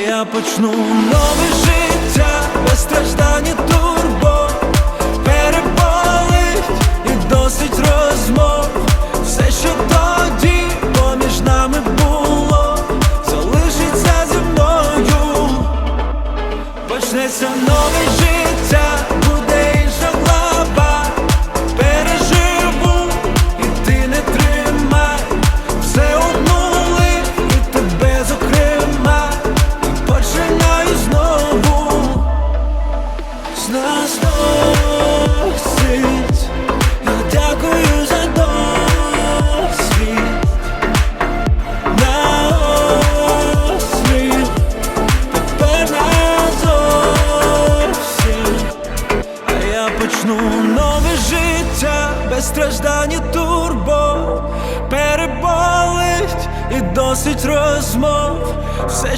Я почну. Нове життя без страждань і турбо. Переболить і досить розмов. Все, що тоді поміж нами було, залишиться зі мною. Почнеться нове життя, З нас дякую за досвід. На осліп Тепер я почну нове життя. Без страждань турбо. Переболить і досить розмов. Все